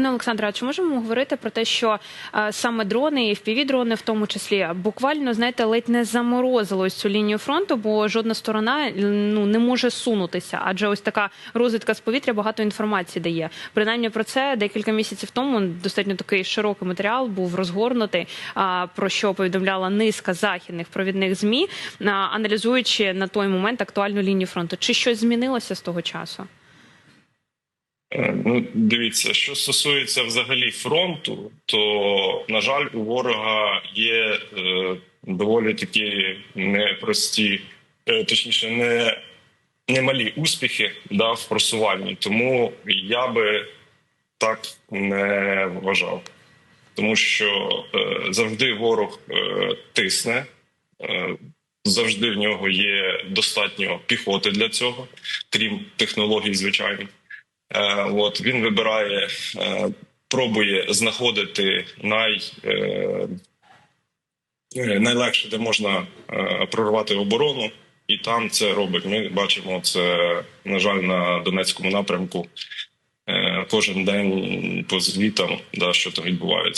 Пане Олександре, а чи можемо говорити про те, що е, саме дрони і впівдрони, в тому числі, буквально знаєте, ледь не заморозило ось цю лінію фронту, бо жодна сторона ну не може сунутися, адже ось така розвідка з повітря багато інформації дає. Принаймні про це декілька місяців тому достатньо такий широкий матеріал був розгорнутий, а, про що повідомляла низка західних провідних змі, а, аналізуючи на той момент актуальну лінію фронту. Чи щось змінилося з того часу? Е, Ну, дивіться, що стосується взагалі фронту, то на жаль, у ворога є е, доволі такі непрості, е, точніше, не, немалі успіхи да, в просуванні. Тому я би так не вважав, тому що е, завжди ворог е, тисне. Е, Завжди в нього є достатньо піхоти для цього, крім технологій, звичайно. Е, От він вибирає, е, пробує знаходити най, е, найлегше, де можна прорвати оборону, і там це робить. Ми бачимо це, на жаль, на Донецькому напрямку. Кожен день по звітам, да, що там відбувається.